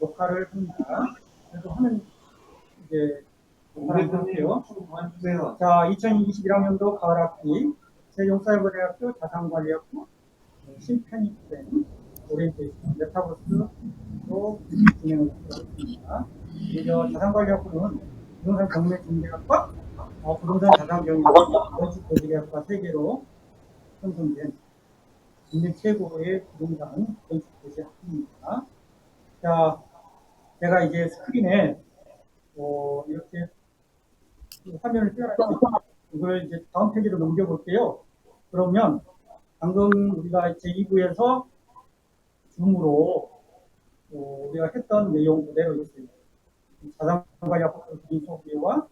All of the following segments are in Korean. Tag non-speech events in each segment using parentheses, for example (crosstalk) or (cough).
녹화를 합니다. 그래서 하는 이제 녹화를 할게요. 그만주세요. 자, 2021학년도 가을 학기 세종사이버대학교 자산관리학부 신편입된 오리엔테이션 메타버스로 진행을 하겠습니다. 먼저 자산관리학부는 부동산 경매 중개학과, 어, 부동산 자산 경영, 건축 고지계학과 세 개로 형성된 국내 최고의 부동산 건축 고지 학부입니다. 자, 제가 이제 스크린에 어, 이렇게 화면을 띄워놨죠. 이걸 이제 다음 페이지로 넘겨볼게요. 그러면 방금 우리가 제2부에서 줌으로 어, 우리가 했던 내용 그대로 있어요. 자산관리학 학생 소개와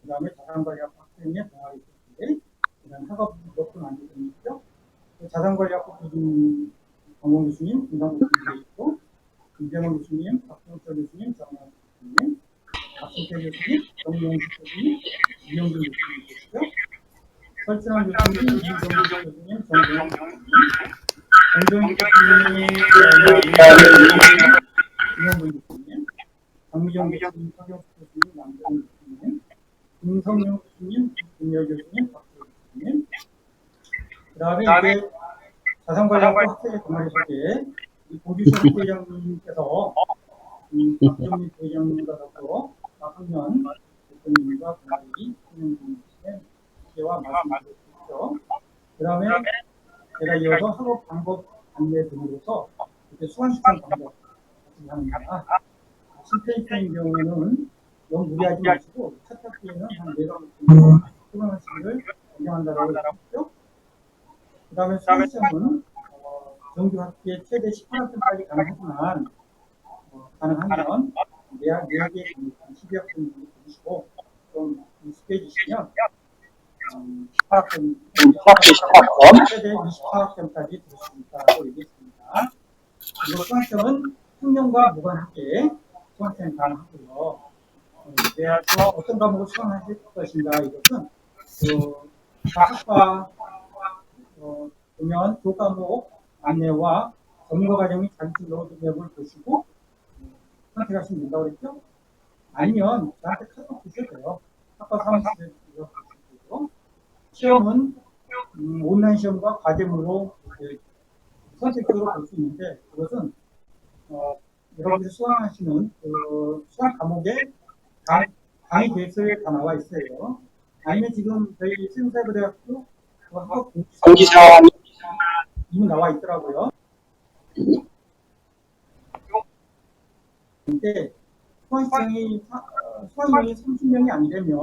그 다음에 자산관리학 학생의 동아리 소개, 그 다음에 학업 몇분 안되죠 자산관리학 교수님, 강원 교수님, 김상국 교수님 김병원 교수님, 교수님, 정원 교수님, 박승태 교수님, 정용식 교수님, 이영준 교수님 계시죠? 설진환 교수님, 이정준 교수님, 교수님, 정동영 교수님, 이영준 교수님, 박미정 교수님, 서경수 교수님, 남정 교수님, 김성용 교수님, 김여 교수님, 박수 교수님, 그 다음에 이제 자산관리학과 학생의 동아리 소개, 이 고주시 부회장님께서 이 박정희 부회장님과 더불어 학년 대표님과 동아리 진행진의 소개와 말씀드렸죠. 그 다음에 제가 이어서 학업 방법 안내 등으로서 이렇게 수강 시청 방법 같이 합니다. 실패입장인 경우에는 너무 무리하지 마시고 첫 학기에는 한 네가지 정도 수강하시기를 권장한다고 했죠. 그 다음에 수강 시험은 어, 정규 학기에 최대 18학점까지 가능하지만 어, 가능하면 내학 내학의 12학점 정도 들으시고 좀 익숙해지시면 음, 18학점 최대 24학점까지 들을 수 있다고 얘기했습니다. 그리고 수강점은 학년과 무관하게 수강생 가능하고요. 어, 대학교 어떤 과목을 수강하실 것인가 이것은 그 학과 어, 보면 교과목 안내와 전문가 과정의 자격증 로드맵을 보시고 어, 선택하시면 된다고 그랬죠? 아니면 저한테 카톡 주셔도 돼요. 학과 사무실에 주셔도 시험은 음, 온라인 시험과 과제물로 이렇게 선택적으로 볼 수 있는데 그것은 어, 여러분들이 수강하시는 그 수강 과목에 강, 강의 계획서에 다 나와 있어요. 아니면 지금 저희 세종사이버대학교 그 학업 공지사 이미 나와 있더라고요. 사- 어, 수강인원이 30명이 안 되면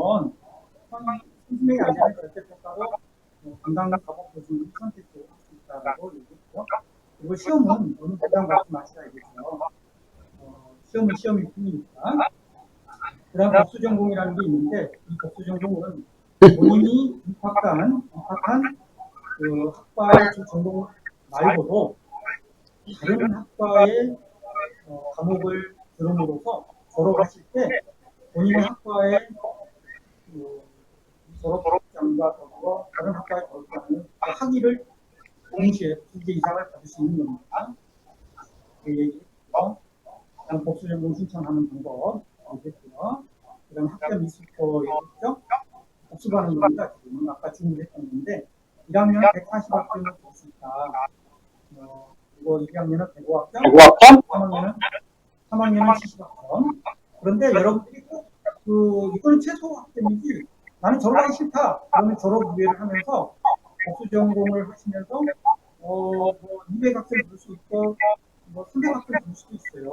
수강 30명이 안 되면 절대 평가로 어, 담당 과목 교수님이 선택적으로 할수 있다고 얘기했죠. 그리고 시험은 너무 부담 갖지 마셔야겠죠. 어, 시험은 시험일 뿐이니까. 그 다음 복수 전공이라는 게 있는데 이 복수 전공은 본인이 입학한 입학한 그 학과의 주 전공 말고도 다른 학과의 어, 과목을 들음으로써 졸업하실 때 본인의 학과의 그 졸업장과 더불어 다른 학과에 졸업하는 그 학위를 동시에 두개 이상을 받을 수 있는 겁니다. 그 얘기고요. 그다음 복수 전공 신청하는 방법 얘기했고요. 그다음 학점 미스터 얘기했죠. 복수하는 겁니다. 지금 아까 준비했던 건데 1학년 140학점을 볼수 있다. 어, 그리고 2학년은 105학점, 3학년은 3학년은 70학점. 그런데 여러분들이 꼭, 그, 이거는 최소 학점이지, 나는 졸업하기 싫다. 그러면 졸업 유예를 하면서, 복수 전공을 하시면서, 어, 뭐, 200학점 볼수 있고, 뭐, 300학점 볼 수도 있어요.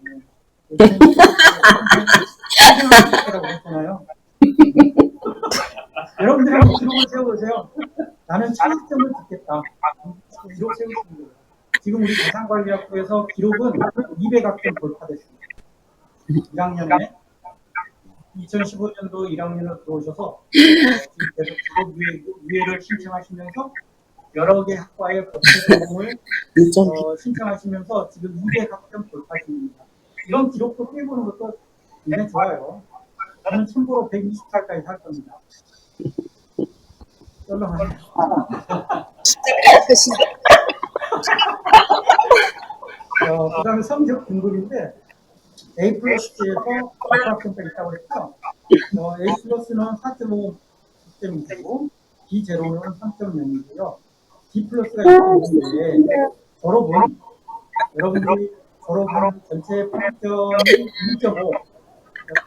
네. (laughs) 요즘에는 학점이라고 했잖아요. 여러분들이 한번 기록을 세워보세요. 나는 차학점을 듣겠다. 기록 세우시는 거예요. 지금 우리 자산관리학부에서 기록은 200학점 돌파됐습니다. 1학년에 2015년도 1학년으로 들어오셔서 어, 지금 계속 기록 위에, 를 신청하시면서 여러 개 학과의 법제 전공을 어, 신청하시면서 지금 200학점 돌파 중입니다. 이런 기록도 빼보는 것도 굉장히 좋아요. 저는 참고로 120살까지 살 겁니다. 썰렁하네요. 어, 그 다음에 성적 등급인데, A 플러스에서 알파학점가 있다고 그랬죠? 어, A 플러스는 4.5 시스템이고 B 제로는 3.0이고요. D 플러스가 있는데 졸업은 여러분들이 졸업한 전체 평점이 2.5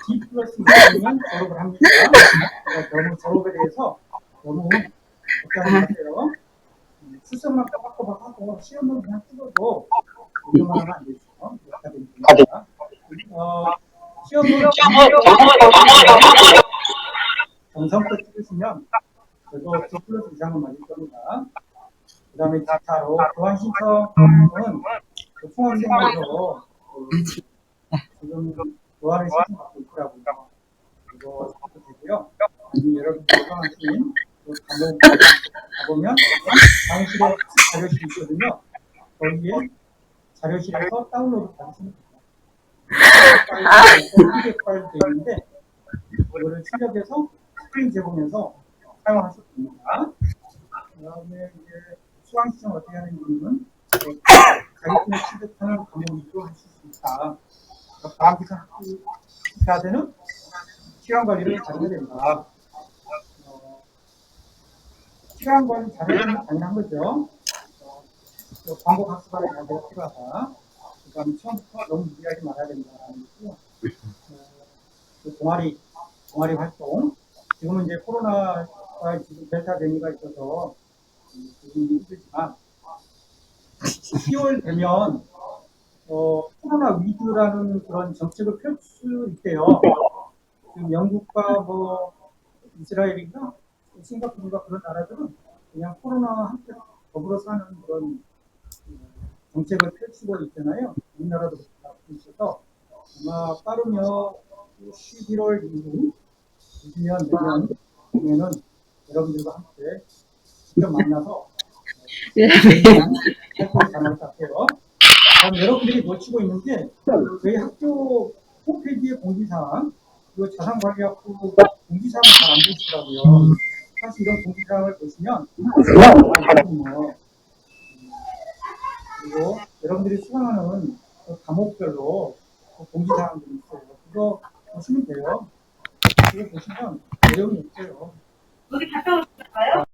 D 플러스 이상이면 졸업을 합니다. 그러니까 너무 졸업에 대해서 너무 걱정하지 마세요. 음, 출석만 꼬박꼬박 하고 시험은 그냥 찍어도 이거만 하면 안 되죠. 어, 시험은 정성껏 찍으시면 그래도 D 플러스 이상은 맞을 겁니다. 그 다음에 기타로 교환 신청은 그 총학생회에서 그 지금 교환을 신청받고 있더라고요. 해도 되고요. 아니면 여러분들 요청하신 그 과목 가보면 강의실에 자료실이 있거든요. 거기에 자료실에서 다운로드 받으시면 됩니다. PDF 파일 되어 있는데 그거를 출력해서 스크린 제공해서 사용하셔도 됩니다. 그다음에 이제 수강 신청 어떻게 하는 이유는 자격증을 취득하는 과목으로 하실 수 있다. 그러니까 학기가 되는 시간 관리를 잘해야 된다. 되는 건 당연한 거죠. 어, 그 반복 학습하는 자세가 필요하다. 그다음에 처음부터 너무 무리하지 말아야 된다는 거고요. 어, 그 동아리 동아리 활동 지금은 이제 코로나가 지금 델타 변이가 있어서 음, 조금 힘들지만 10월 되면 어, 코로나 위드라는 그런 정책을 펼수 있대요. 지금 영국과 뭐 이스라엘인가 싱가포르가 그런 나라들은 그냥 코로나와 함께 더불어 사는 그런 음, 정책을 펼치고 있잖아요. 우리나라도 그렇고 있어서 아마 빠르면 11월 이후 20년 내년 되면은 여러분들과 함께 직접 만나서 활동을 잘할 것 같아요. 여러분들이 놓치고 있는 게 저희 학교 홈페이지의 공지사항, 그 자산관리학부 공지사항을 잘안 보시더라고요. 사실 이런 공지사항을 보시면 많거든요. 그리고 여러분들이 수강하는 그 과목별로 그 공지사항들이 있어요. 그거 보시면 돼요. 그거 보시면 내용이 있어요. 여기 갔다 오실까요?